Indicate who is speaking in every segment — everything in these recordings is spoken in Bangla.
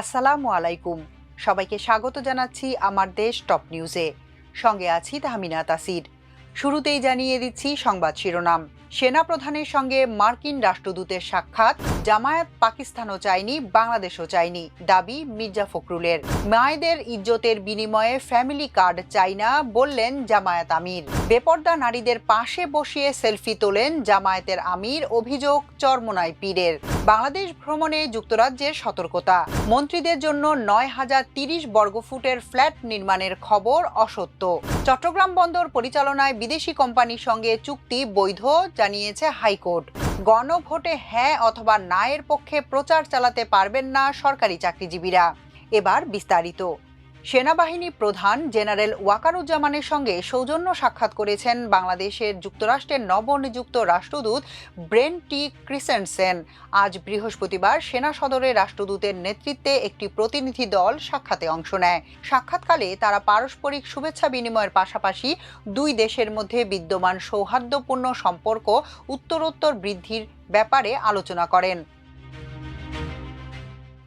Speaker 1: আসসালামু আলাইকুম। সবাইকে স্বাগত জানাচ্ছি আমার দেশ টপ নিউজে। সঙ্গে আছি তাহমিনা তাসির। শুরুতেই জানিয়ে দিচ্ছি সংবাদ শিরোনাম। সেনা প্রধানের সঙ্গে মার্কিন রাষ্ট্রদূতের সাক্ষাৎ। জামায়াত পাকিস্তানও চায়নি, বাংলাদেশও চায়নি, দাবি মির্জা ফখরুলের। মায়েদের ইজ্জতের বিনিময়ে ফ্যামিলি কার্ড চাই না বললেন জামায়াত আমির। বেপর্দা নারীদের পাশে বসিয়ে সেলফি তোলেন জামায়াতের আমির, অভিযোগ চরমোনাই পীরের। বাংলাদেশ ভ্রমণে যুক্তরাজ্যের সতর্কতা। মন্ত্রীদের জন্য নয় হাজার তিরিশ বর্গফুটের ফ্ল্যাট নির্মাণের খবর অসত্য। চট্টগ্রাম বন্দর পরিচালনায় বিদেশি কোম্পানির সঙ্গে চুক্তি বৈধ জানিয়েছে হাইকোর্ট। গণভোটে হ্যাঁ অথবা না পক্ষে প্রচার চালাতে পারবেন না সরকারি চাকরিজীবীরা। এবার বিস্তারিত। সেনাবাহিনী প্রধান জেনারেল ওয়াকারুজ্জামানের সঙ্গে সৌজন্য সাক্ষাৎ করেছেন বাংলাদেশের যুক্তরাষ্ট্রের নবনিযুক্ত রাষ্ট্রদূত ব্রেন টি ক্রিসেন্টসেন আজ বৃহস্পতিবার সেনা সদরে রাষ্ট্রদূতের নেতৃত্বে একটি প্রতিনিধি দল সাক্ষাতে অংশ নেয়। সাক্ষাৎকালে তারা পারস্পরিক শুভেচ্ছা বিনিময়ের পাশাপাশি দুই দেশের মধ্যে বিদ্যমান সৌহার্দ্যপূর্ণ সম্পর্ক, উত্তরোত্তর বৃদ্ধির ব্যাপারে আলোচনা করেন।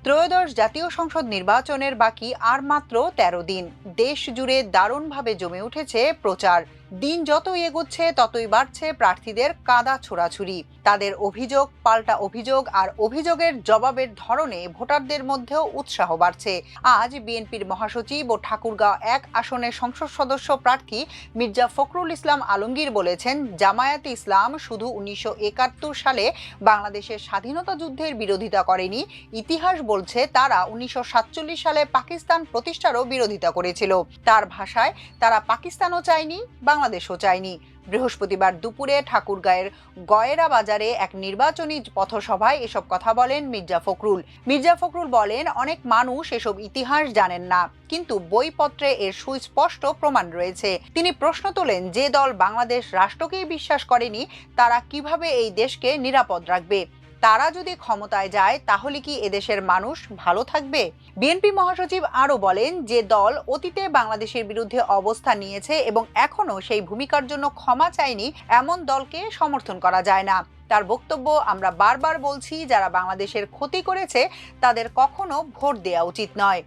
Speaker 1: ত্রয়োদশ জাতীয় সংসদ নির্বাচনের বাকি আর মাত্র তেরো দিন। দেশ জুড়ে দারুণভাবে জমে উঠেছে প্রচার। দিন যতই এগোচ্ছে, ততই বাড়ছে প্রার্থীদের কাদা ছোড়াছুরি তাদের অভিযোগ, পাল্টা অভিযোগ আর অভিযোগের জবাবের ধরনে ভোটারদের মধ্যেও উৎসাহ বাড়ছে। আজ বিএনপির মহাসচিব ও ঠাকুরগাঁও এক আসনের সংসদ সদস্য প্রার্থী মির্জা ফখরুল ইসলাম আলমগীর বলেছেন, জামায়াত ইসলাম শুধু উনিশশো একাত্তর সালে বাংলাদেশের স্বাধীনতা যুদ্ধের বিরোধিতা করেনি, ইতিহাস বলছে তারা উনিশশো সাতচল্লিশ সালে পাকিস্তান প্রতিষ্ঠারও বিরোধিতা করেছিল। তার ভাষায়, তারা পাকিস্তানও চায়নি বাংলাদেশও চায়নি। বৃহস্পতিবার দুপুরে ঠাকুরগাঁয়ের গয়েরা বাজারে এক নির্বাচনী পথসভায় এসব কথা বলেন মির্জা ফখরুল। মির্জা ফখরুল বলেন, অনেক মানুষ এসব ইতিহাস জানেন না, কিন্তু বইপত্রে এর সুস্পষ্ট প্রমাণ রয়েছে। তিনি প্রশ্ন তোলেন, যে দল বাংলাদেশ রাষ্ট্রকেই বিশ্বাস করেনি, তারা কীভাবে এই দেশকে নিরাপদ রাখবে? তারা যদি ক্ষমতায় যায়, তাহলে কি এদেশের মানুষ ভালো থাকবে? বিএনপি মহাসচিব আরও বলেন যে দল অতীতে বাংলাদেশের বিরুদ্ধে অবস্থা নিয়েছে এবং এখনও সেই ভূমিকার জন্য ক্ষমা চায়নি, এমন দলকে সমর্থন করা যায় না। তার বক্তব্য আমরা বারবার বলছি, যারা বাংলাদেশের ক্ষতি করেছে, তাদের কখনো ভোট দেওয়া উচিত নয়।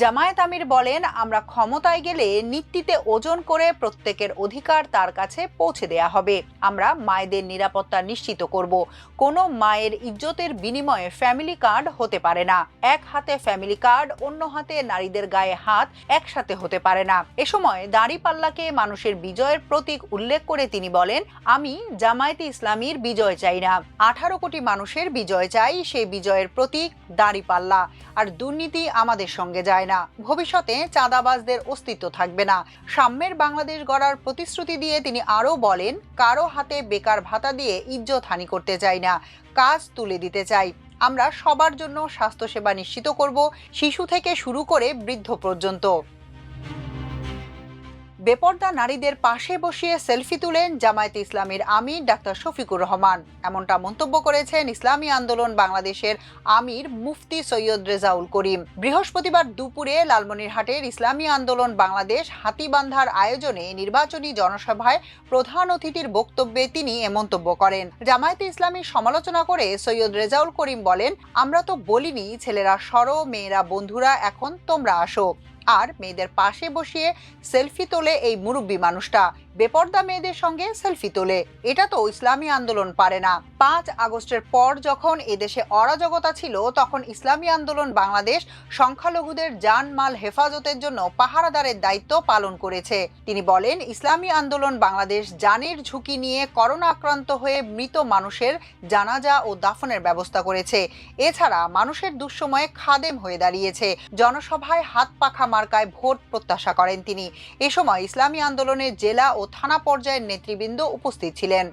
Speaker 1: জামায়াত আমির বলেন, আমরা ক্ষমতায় গেলে নীতিতে ওজন করে প্রত্যেকের অধিকার তার কাছে পৌঁছে দেয়া হবে। আমরা মায়েদের নিরাপত্তা নিশ্চিত করব। কোনো মায়ের ইজ্জতের বিনিময়ে ফ্যামিলি কার্ড হতে পারে না। এক হাতে ফ্যামিলি কার্ড, অন্য হাতে নারীদের গায়ে হাত একসাথে হতে পারে না। এ সময় দাঁড়িপাল্লাকে মানুষের বিজয়ের প্রতীক উল্লেখ করে তিনি বলেন, আমি জামায়াতে ইসলামীর বিজয় চাই না। আঠারো কোটি মানুষের বিজয় চাই, সেই বিজয়ের প্রতীক দাঁড়িপাল্লা। আর দুর্নীতি আমাদের সঙ্গে যায় না। ভবিষ্যতে চাঁদাবাজদের অস্তিত্ব থাকবে না। সাম্যের বাংলাদেশ গড়ার প্রতিশ্রুতি দিয়ে তিনি আরও বলেন, কারও হাতে বেকার ভাতা দিয়ে ইজ্জত হানি করতে চাই না। কাজ তুলে দিতে চাই। আমরা সবার জন্য স্বাস্থ্যসেবা নিশ্চিত করব, শিশু থেকে শুরু করে বৃদ্ধ পর্যন্ত। বেপর্দা নারীদের পাশে বসিয়ে সেলফি তুলেন জামায়াতে ইসলামের আমির ডাক্তার শফিকুর রহমান। এমনটা মন্তব্য করেছেন ইসলামী আন্দোলন বাংলাদেশের আমির মুফতি সৈয়দ রেজাউল করিম। বৃহস্পতিবার দুপুরে লালমনিরহাটের ইসলামী আন্দোলন বাংলাদেশ হাতিবান্ধার আয়োজনে নির্বাচনী জনসভায় প্রধান অতিথির বক্তব্যে তিনি এ মন্তব্য করেন। জামায়াতে ইসলামীর সমালোচনা করে সৈয়দ রেজাউল করিম বলেন, আমরা তো বলিনি, ছেলেরা সরো, মেয়েরা, বন্ধুরা, এখন তোমরা আসো। আর মেয়েদের পাশে বসিয়ে সেলফি তোলে এই মুরব্বী মানুষটা। বেপর্দা মেয়েদের সঙ্গে সেলফি তোলে। এটা তো ইসলামী আন্দোলন পারে না। পাঁচ আগস্টের পর যখন এদেশে অরাজকতা ছিল, তখন ইসলামী আন্দোলন বাংলাদেশ সংখ্যালঘুদের জান মাল হেফাজতের জন্য পাহারাদারের দায়িত্ব পালন করেছে। তিনি বলেন, ইসলামী আন্দোলন বাংলাদেশ জানের ঝুঁকি নিয়ে করোনা আক্রান্ত হয়ে মৃত মানুষের জানাজা ও দাফনের ব্যবস্থা করেছে। এছাড়া মানুষের দুঃসময়ে খাদেম হয়ে দাঁড়িয়েছে। জনসভায় হাত পাখা মার্কায় ভোট প্রত্যাশা করেন তিনি। এ সময় ইসলামী আন্দোলনের জেলা ও থানা পর্যায়ের নেতৃবৃন্দ উপস্থিত ছিলেন।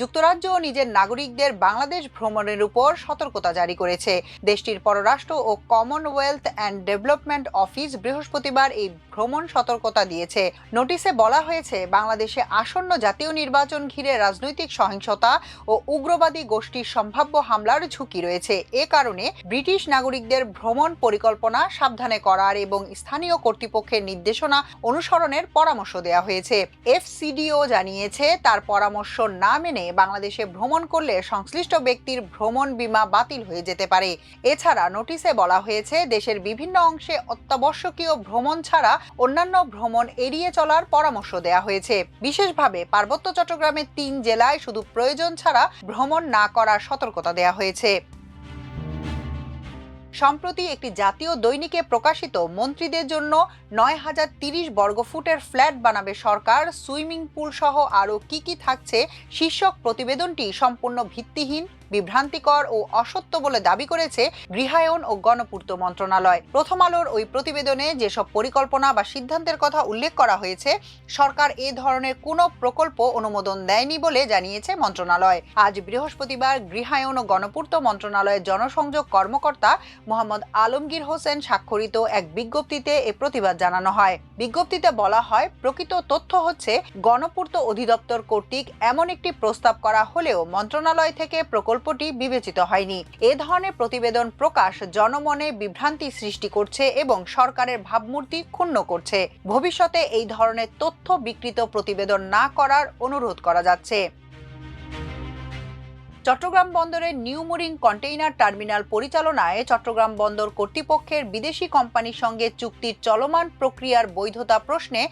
Speaker 1: যুক্তরাজ্য নিজের নাগরিকদের বাংলাদেশ ভ্রমণের উপর সতর্কতা জারি করেছে। দেশটির পররাষ্ট্র ও কমনওয়েলথ অ্যান্ড ডেভেলপমেন্ট অফিস বৃহস্পতিবার এই ভ্রমণ সতর্কতা দিয়েছে। নোটিশে বলা হয়েছে, বাংলাদেশে আসন্ন জাতীয় নির্বাচন ঘিরে রাজনৈতিক সহিংসতা ও উগ্রবাদী গোষ্ঠীর সম্ভাব্য হামলার ঝুঁকি রয়েছে। এ কারণে ব্রিটিশ নাগরিকদের ভ্রমণ পরিকল্পনা সাবধানে করার এবং স্থানীয় কর্তৃপক্ষের নির্দেশনা অনুসরণের পরামর্শ দেওয়া হয়েছে। এফসিডিও জানিয়েছে, তার পরামর্শ না মেনে কারণে বাংলাদেশে ভ্রমণ করলে সংশ্লিষ্ট ব্যক্তির ভ্রমণ বিমা বাতিল হয়ে যেতে পারে। এছাড়া নোটিশে বলা হয়েছে, দেশের বিভিন্ন অংশে অত্যাবশ্যকীয় ভ্রমণ ছাড়া অন্যান্য ভ্রমণ এড়িয়ে চলার পরামর্শ দেয়া হয়েছে। বিশেষভাবে পার্বত্য চট্টগ্রামের তিন জেলায় শুধু প্রয়োজন ছাড়া ভ্রমণ না করার সতর্কতা দেয়া হয়েছে। সম্প্রতি একটি জাতীয় দৈনিকে প্রকাশিত মন্ত্রীদের জন্য নয় হাজার তিরিশ বর্গফুটের ফ্ল্যাট বানাবে সরকার, সুইমিং পুল সহ আরও কি কি থাকছে শীর্ষক প্রতিবেদনটি সম্পূর্ণ ভিত্তিহীন। বিভ্রান্তিকর ও অসত্য বলে দাবি করেছে গৃহায়ন ও গণপূর্ত মন্ত্রণালয়। প্রথম আলোর ওই প্রতিবেদনে যেসব পরিকল্পনা বা সিদ্ধান্তের কথা উল্লেখ করা হয়েছে, সরকার এ ধরনের কোনো প্রকল্প অনুমোদন দেয়নি বলে জানিয়েছে মন্ত্রণালয়। আজ বৃহস্পতিবার গৃহায়ন ও গণপূর্ত মন্ত্রণালয়ের জনসংযোগ কর্মকর্তা মোহাম্মদ আলমগীর হোসেন স্বাক্ষরিত এক বিজ্ঞপ্তিতে এ প্রতিবাদ জানানো হয়। বিজ্ঞপ্তিতে বলা হয়, প্রকৃত তথ্য হচ্ছে গণপূর্ত অধিদপ্তর কর্তৃক এমন একটি প্রস্তাব করা হলেও মন্ত্রণালয় থেকে প্রকল্পটি বিবেচিত হয়নি। এ ধরনের প্রতিবেদন প্রকাশ জনমনে বিভ্রান্তি সৃষ্টি করছে এবং সরকারের ভাবমূর্তি ক্ষুণ্ণ করছে। ভবিষ্যতে এই ধরনের তথ্য বিকৃত প্রতিবেদন না করার অনুরোধ করা যাচ্ছে। চট্টগ্রাম বন্দরের নিউমোরিং কন্টেইনার টার্মিনাল পরিচালনায় চট্টগ্রাম বন্দর কর্তৃপক্ষের বিদেশি কোম্পানির সঙ্গে চুক্তির চলমান প্রক্রিয়ার বৈধতা প্রশ্নে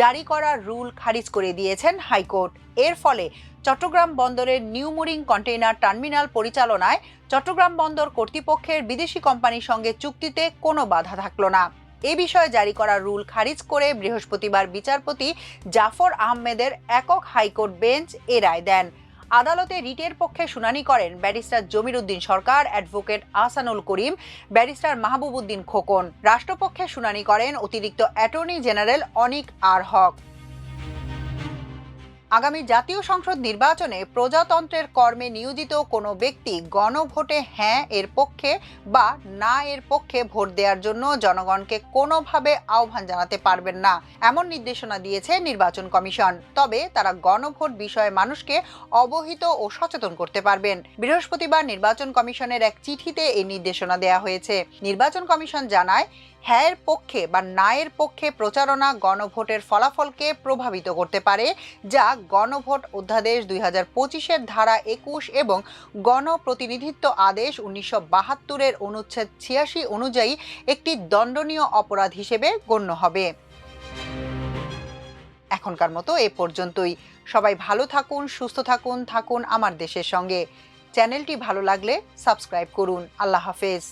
Speaker 1: জারি করা রুল খারিজ করে দিয়েছেন হাইকোর্ট। এর ফলে চট্টগ্রাম বন্দরের নিউমোরিং কন্টেইনার টার্মিনাল পরিচালনায় চট্টগ্রাম বন্দর কর্তৃপক্ষের বিদেশি কোম্পানির সঙ্গে চুক্তিতে কোনো বাধা থাকল না। এ বিষয়ে জারি করা রুল খারিজ করে বৃহস্পতিবার বিচারপতি জাফর আহমেদের একক হাইকোর্ট বেঞ্চ এ রায় দেন। আদালতে রিটের পক্ষে শুনানি করেন barrister Jamir Uddin Sarkar, advocate Ahsanul Karim, barrister Mahbub Uddin Khokon. রাষ্ট্রপক্ষে শুনানি করেন অতিরিক্ত অ্যাটর্নি জেনারেল অনিক আর হক। আগামী জাতীয় সংসদ নির্বাচনে প্রজাতন্ত্রের কর্মে নিয়োজিত কোনো ব্যক্তি গণভোটে হ্যাঁ এর পক্ষে বা না এর পক্ষে ভোট দেওয়ার জন্য জনগণকে কোনোভাবে আহ্বান জানাতে পারবেন না, এমন নির্দেশনা দিয়েছে নির্বাচন কমিশন। তবে তারা গণভোট বিষয়ে মানুষকে অবহিত ও সচেতন করতে পারবেন। বৃহস্পতিবার নির্বাচন কমিশনের এক চিঠিতে এই নির্দেশনা দেওয়া হয়েছে। নির্বাচন কমিশন জানায় হ্যাঁ এর পক্ষে বা না এর পক্ষে প্রচারণা গণভোটের ফলাফলকে প্রভাবিত করতে পারে, যা গণভোট অধ্যাদেশ দুই হাজার পঁচিশের ধারা একুশ এবং গণপ্রতিনিধিত্ব আদেশ উনিশশো বাহাত্তরের অনুচ্ছেদ ছিয়াশি অনুযায়ী একটি দণ্ডনীয় অপরাধ হিসেবে গণ্য হবে। এখনকার মতো এ পর্যন্তই। সবাই ভালো থাকুন, সুস্থ থাকুন থাকুন আমার দেশের সঙ্গে। চ্যানেলটি ভালো লাগলে সাবস্ক্রাইব করুন। আল্লাহ হাফেজ।